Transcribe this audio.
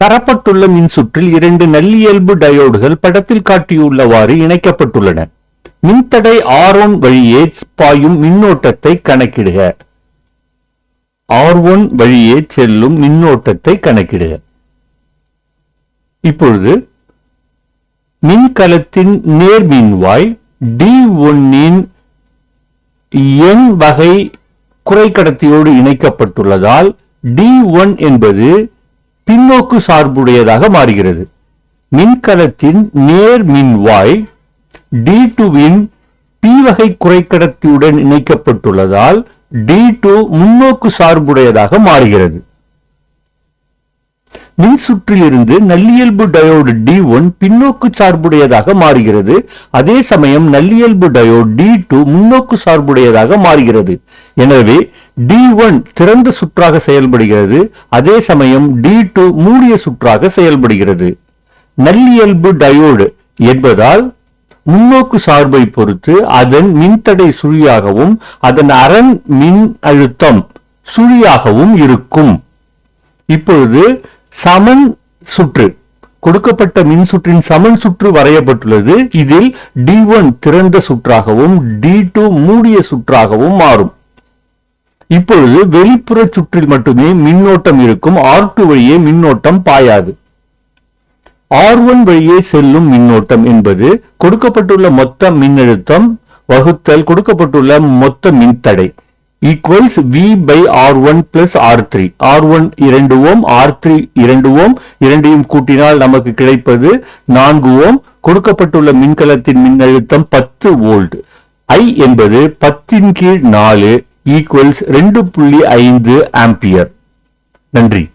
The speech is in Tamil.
தரப்பட்டுள்ள மின்சுற்றில் இரண்டு நல்லியல்பு டயோடுகள் படத்தில் காட்டியுள்ளவாறு இணைக்கப்பட்டுள்ளன. மின்தடை ஆர் ஒன் வழியே பாயும் மின்னோட்டத்தை கணக்கிடுக. ஆர் ஒன் வழியே செல்லும் மின்னோட்டத்தை கணக்கிடுக. இப்பொழுது மின்கலத்தின் நேர்மின்வாய் டி ஒன்னின் என் வகை குறைக்கடத்தியோடு இணைக்கப்பட்டுள்ளதால் டி ஒன் என்பது பின்னோக்கு சார்புடையதாக மாறுகிறது. மின்கலத்தின் நேர் மின்வாய் டி டூவின் பி வகை குறைக்கடத்தியுடன் இணைக்கப்பட்டுள்ளதால் டி டூ முன்னோக்கு சார்புடையதாக மாறுகிறது. மின்சுற்றிலிருந்து நல்லியல்பு டயோடு டி ஒன் பின்னோக்கு சார்புடையதாக மாறுகிறது. அதே சமயம் நல்லியல்பு டயோடு டி டூ முன்னோக்கு சார்புடையதாக மாறுகிறது. எனவே டி ஒன் திறந்த சுற்றாக செயல்படுகிறது. அதே சமயம் டி டூ மூடிய சுற்றாக செயல்படுகிறது. நல்லியல்பு டயோடு என்பதால் முன்னோக்கு சார்பை பொறுத்து அதன் மின்தடை சுழியாகவும் அதன் அரண் மின் அழுத்தம் சுழியாகவும் இருக்கும். இப்பொழுது சமன் சுற்று கொடுக்கப்பட்ட மின் சுற்றின் சமன் சுற்று வரையப்பட்டுள்ளது. இதில் டி ஒன் திறந்த சுற்றாகவும் டி டூ மூடிய சுற்றாகவும் மாறும். இப்பொழுது வெளிப்புற சுற்றில் மட்டுமே மின்னோட்டம் இருக்கும். ஆர் டூ வழியே மின்னோட்டம் பாயாது. ஆர் ஒன் வழியே செல்லும் மின்னோட்டம் என்பது கொடுக்கப்பட்டுள்ள மொத்த மின்னழுத்தம் வகுத்தல் கொடுக்கப்பட்டுள்ள மொத்த மின்தடை. Equals V by R one plus R three R one இரண்டு ஓம் ஆர் த்ரீ இரண்டு ஓம் இரண்டையும் கூட்டினால் நமக்கு கிடைப்பது நான்கு ஓம். கொடுக்கப்பட்டுள்ள மின்கலத்தின் மின்னழுத்தம் பத்து வோல்ட். ஐ என்பது பத்தின் கீழ் நாலு ஈக்குவல்ஸ் ரெண்டு புள்ளி ஐந்து ஆம்பியர். நன்றி.